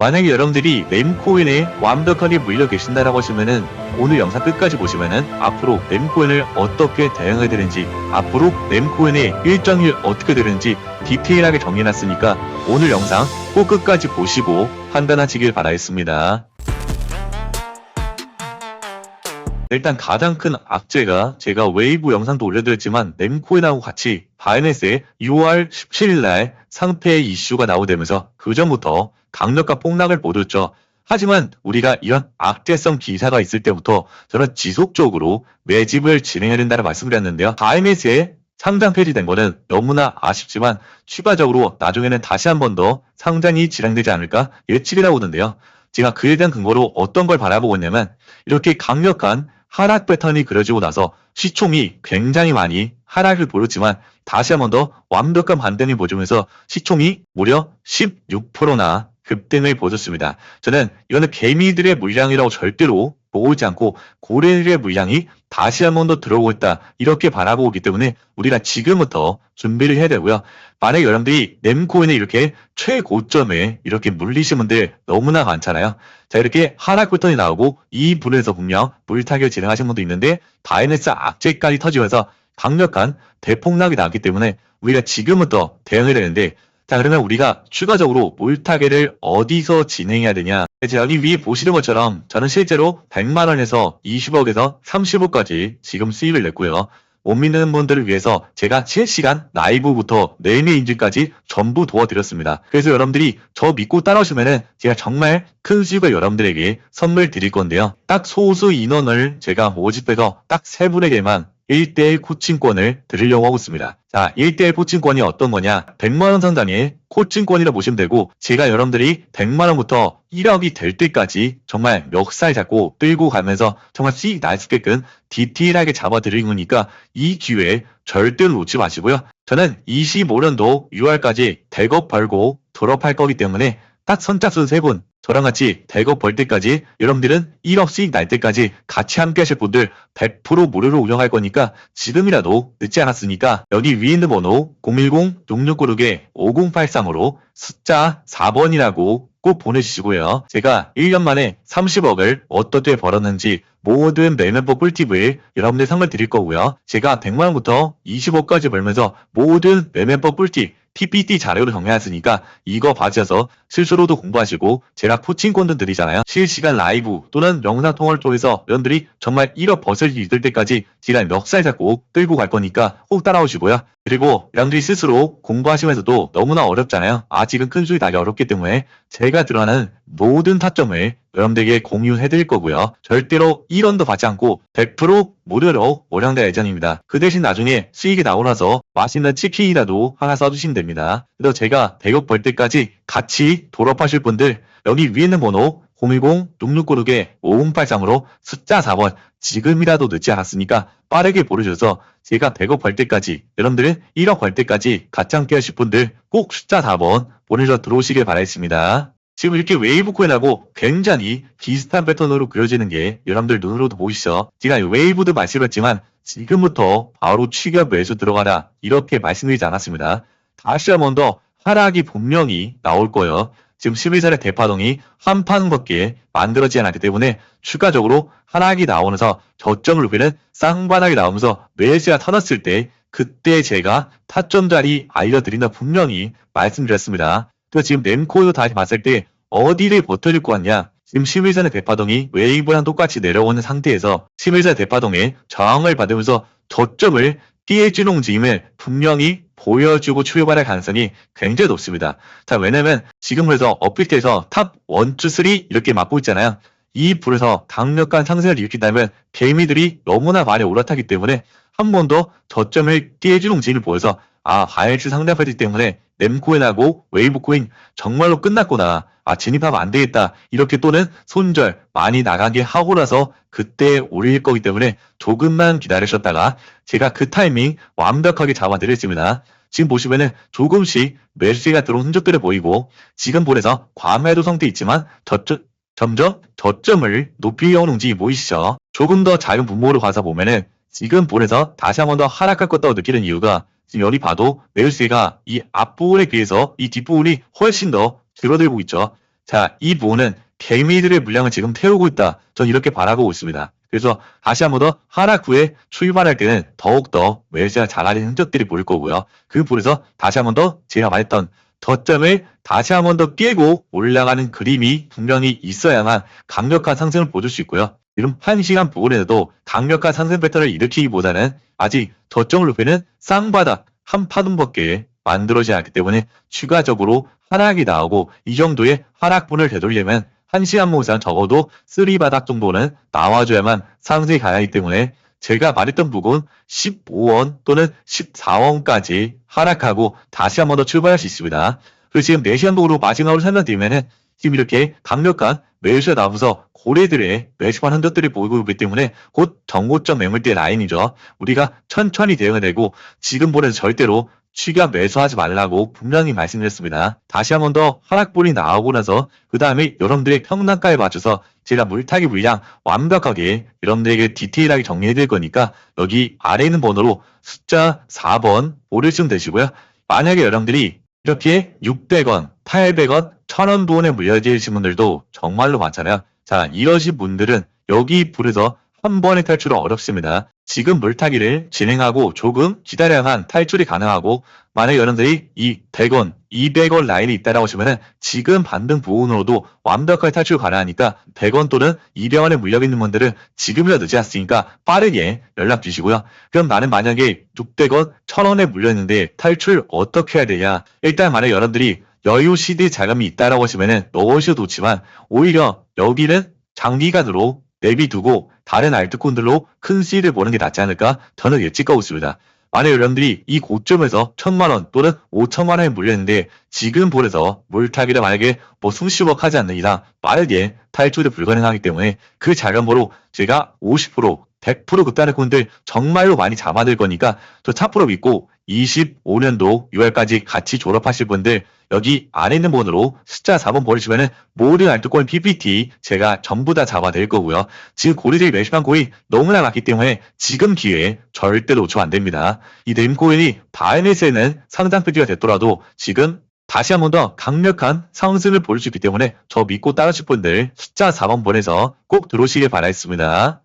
만약에 여러분들이 램코인에 완벽하게 물려 계신다라고 하시면은 오늘 영상 끝까지 보시면은 앞으로 램코인을 어떻게 대응해야 되는지 앞으로 램코인의 일정일 어떻게 되는지 디테일하게 정리해놨으니까 오늘 영상 꼭 끝까지 보시고 판단하시길 바라겠습니다. 일단 가장 큰 악재가 제가 웨이브 영상도 올려드렸지만 램코인하고 같이 바이낸스에 6월 17일날 상패 이슈가 나오되면서 그 전부터 강력한 폭락을 보였죠. 하지만 우리가 이런 악재성 기사가 있을 때부터 저는 지속적으로 매집을 진행해야 된다는 말씀을 드렸는데요. 바이낸스에 상장 폐지된 거는 너무나 아쉽지만 추가적으로 나중에는 다시 한 번 더 상장이 진행되지 않을까 예측이 나오는데요. 제가 그에 대한 근거로 어떤 걸 바라보고 있냐면 이렇게 강력한 하락 패턴이 그려지고 나서 시총이 굉장히 많이 하락을 보였지만 다시 한 번 더 완벽한 반등을 보여주면서 시총이 무려 16%나 급등을 보여줬습니다. 저는 이거는 개미들의 물량이라고 절대로 보지 않고 고래들의 물량이 다시 한 번 더 들어오고 있다 이렇게 바라보고 있기 때문에 우리가 지금부터 준비를 해야 되고요. 만약에 여러분들이 램코인에 이렇게 최고점에 이렇게 물리신 분들 너무나 많잖아요. 자 이렇게 하락 패턴이 나오고 이 분에서 분명 물타기를 진행하신 분도 있는데 바이낸스 악재까지 터지면서 강력한 대폭락이 나왔기 때문에 우리가 지금부터 대응해야 되는데 자 그러면 우리가 추가적으로 물타기를 어디서 진행해야 되냐 여기 위에 보시는 것처럼 저는 실제로 100만원에서 20억에서 30억까지 지금 수익을 냈고요 못 믿는 분들을 위해서 제가 실시간 라이브부터 내일의 인증까지 전부 도와드렸습니다. 그래서 여러분들이 저 믿고 따라오시면은 제가 정말 큰 수익을 여러분들에게 선물 드릴 건데요. 딱 소수 인원을 제가 모집해서 딱 세 분에게만 1대1 코칭권을 드리려고 하고 있습니다. 자, 1대1 코칭권이 어떤 거냐? 100만원 상당의 코칭권이라 보시면 되고, 제가 여러분들이 100만원부터 1억이 될 때까지 정말 멱살 잡고 끌고 가면서 정말 수익 날수 있게끔 디테일하게 잡아드리는 거니까 이 기회 절대로 놓지 마시고요. 저는 25년도 6월까지 대거 벌고 졸업할 거기 때문에 딱 선착순 세 분, 저랑 같이 대거 벌 때까지 여러분들은 1억 수익 날 때까지 같이 함께 하실 분들 100% 무료로 운영할 거니까 지금이라도 늦지 않았으니까 여기 위에 있는 번호 010-6696-5083으로 숫자 4번이라고 꼭 보내주시고요. 제가 1년 만에 30억을 어떻게 벌었는지 모든 매멤버 꿀팁을 여러분들 상을 드릴 거고요. 제가 100만원부터 20억까지 벌면서 모든 매멤버 꿀팁 PPT 자료를 정리했으니까 이거 봐주셔서 스스로도 공부하시고 제가 코칭권도 드리잖아요. 실시간 라이브 또는 영상 통화를 통해서 여러분들이 정말 1억 버섯이 있을 때까지 제가 멱살 잡고 끌고 갈 거니까 꼭 따라오시고요. 그리고 여러분들이 스스로 공부하시면서도 너무나 어렵잖아요. 아직은 큰 수익 나기 어렵기 때문에 제가 들어가는 모든 타점을 여러분들에게 공유해 드릴 거고요. 절대로 1원도 받지 않고 100% 무료로 운영될 예정입니다. 그 대신 나중에 수익이 나오고 나서 맛있는 치킨이라도 하나 써주시면 됩니다. 그래서 제가 100억 벌 때까지 같이 졸업하실 분들 여기 위에 있는 번호 010-6696-5083으로 숫자 4번 지금이라도 늦지 않았으니까 빠르게 보내주셔서 제가 100억 벌 때까지 여러분들은 1억 벌 때까지 같이 함께 하실 분들 꼭 숫자 4번 보내셔 들어오시길 바라겠습니다. 지금 이렇게 웨이브 코인하고 굉장히 비슷한 패턴으로 그려지는 게 여러분들 눈으로도 보이시죠? 제가 웨이브도 말씀드렸지만 지금부터 바로 취급 매수 들어가라 이렇게 말씀드리지 않았습니다. 다시 한 번 더 하락이 분명히 나올 거예요. 지금 11살의 대파동이 한 판 밖에 만들어지지 않았기 때문에 추가적으로 하락이 나오면서 저점을 높이는 쌍바닥이 나오면서 매수가 터졌을 때 그때 제가 타점 자리 알려드린다 분명히 말씀드렸습니다. 그 지금 램코도 다시 봤을 때 어디를 버텨줄 것 같냐? 지금 11선의 대파동이 웨이브랑 똑같이 내려오는 상태에서 11선 대파동에 저항을 받으면서 저점을 피해주는 움직임을 분명히 보여주고 출발할 가능성이 굉장히 높습니다. 자, 왜냐면 지금 그래서 업비트에서 탑 1, 2, 3 이렇게 맡고 있잖아요. 이 불에서 강력한 상승을 일으킨다면 개미들이 너무나 많이 올라타기 때문에 한 번 더 저점을 띄해주는 움직임을 보여서 아, 바이낸스 상대하기 때문에 램코인하고 웨이브코인 정말로 끝났구나. 아, 진입하면 안 되겠다. 이렇게 또는 손절 많이 나가게 하고 나서 그때 올릴 거기 때문에 조금만 기다리셨다가 제가 그 타이밍 완벽하게 잡아드렸습니다. 지금 보시면은 조금씩 매수가 들어온 흔적들을 보이고 지금 볼에서 과매도 상태 있지만 저점, 점점 저점을 높이려는 움직임이 보이시죠? 조금 더 작은 분모로 가서 보면은 지금 볼에서 다시 한 번 더 하락할 것 같다고 느끼는 이유가 지금 여기 봐도 매수세가 이 앞부분에 비해서 이 뒷부분이 훨씬 더 줄어들고 있죠. 자, 이 부분은 개미들의 물량을 지금 태우고 있다. 전 이렇게 바라보고 있습니다. 그래서 다시 한 번 더 하락 후에 출발할 때는 더욱더 매수가 잘하는 흔적들이 보일 거고요. 그 부분에서 다시 한 번 더 제가 말했던 저점을 다시 한 번 더 깨고 올라가는 그림이 분명히 있어야만 강력한 상승을 보여줄 수 있고요. 지금 1시간 부분에도 강력한 상승 패턴을 일으키기보다는 아직 저점을 높이는 쌍바닥 한 파동 밖에 만들어지지 않기 때문에 추가적으로 하락이 나오고 이 정도의 하락분을 되돌리려면 1시간 모상 적어도 3바닥 정도는 나와줘야만 상승이 가능하기 때문에 제가 말했던 부분 15원 또는 14원까지 하락하고 다시 한 번 더 출발할 수 있습니다. 그리고 지금 4시간 부으로 마지막으로 설명드리면은 지금 이렇게 강력한 매수가 나오면서 고래들의 매수한 흔적들이 보이고 있기 때문에 곧 정고점 매물대 라인이죠. 우리가 천천히 대응을 되고 지금 보내서 절대로 추가 매수하지 말라고 분명히 말씀드렸습니다. 다시 한 번 더 하락분이 나오고 나서 그 다음에 여러분들의 평단가에 맞춰서 제가 물타기 물량 완벽하게 여러분들에게 디테일하게 정리해 드릴 거니까 여기 아래 있는 번호로 숫자 4번 보내시면 되시고요. 만약에 여러분들이 이렇게 600원, 800원, 1000원 부분에 물려지신 분들도 정말로 많잖아요. 자, 이러신 분들은 여기 불에서 한 번에 탈출은 어렵습니다. 지금 물타기를 진행하고 조금 기다려야만 탈출이 가능하고 만약 여러분들이 이 100원, 200원 라인이 있다라고 하시면은 지금 반등 부분으로도 완벽하게 탈출 가능하니까 100원 또는 200원에 물려 있는 분들은 지금이라도 늦지 않습니까? 빠르게 연락 주시고요. 그럼 나는 만약에 600원, 1000원에 물려 있는데 탈출 어떻게 해야 되냐? 일단 만약 여러분들이 여유 시드 자금이 있다라고 하시면은 넣으셔도 좋지만 오히려 여기는 장기간으로 내비두고 다른 알트콘들로 큰 수익을 보는 게 낫지 않을까 저는 예측하고 있습니다. 만약 여러분들이 이 고점에서 천만 원 또는 오천만 원에 물렸는데 지금 볼에서 물타기를 만약에 뭐 수십억 하지 않는 이상 빠르게 탈출이 불가능하기 때문에 그 자금으로 제가 50% 100% 극단의 콘들 정말로 많이 잡아들 거니까 저 차프로 믿고 25년도 6월까지 같이 졸업하실 분들 여기 안에 있는 번호로 숫자 4번 보내주시면은 모든 알트코인 PPT 제가 전부 다 잡아낼 거고요. 지금 고리들이 매수한 코인 너무나 많기 때문에 지금 기회에 절대로 놓치면 안 됩니다. 이 nem코인이 바이낸스에는 상장 표지가 됐더라도 지금 다시 한 번 더 강력한 상승을 보일 수 있기 때문에 저 믿고 따르실 분들 숫자 4번 보내서 꼭 들어오시길 바라겠습니다.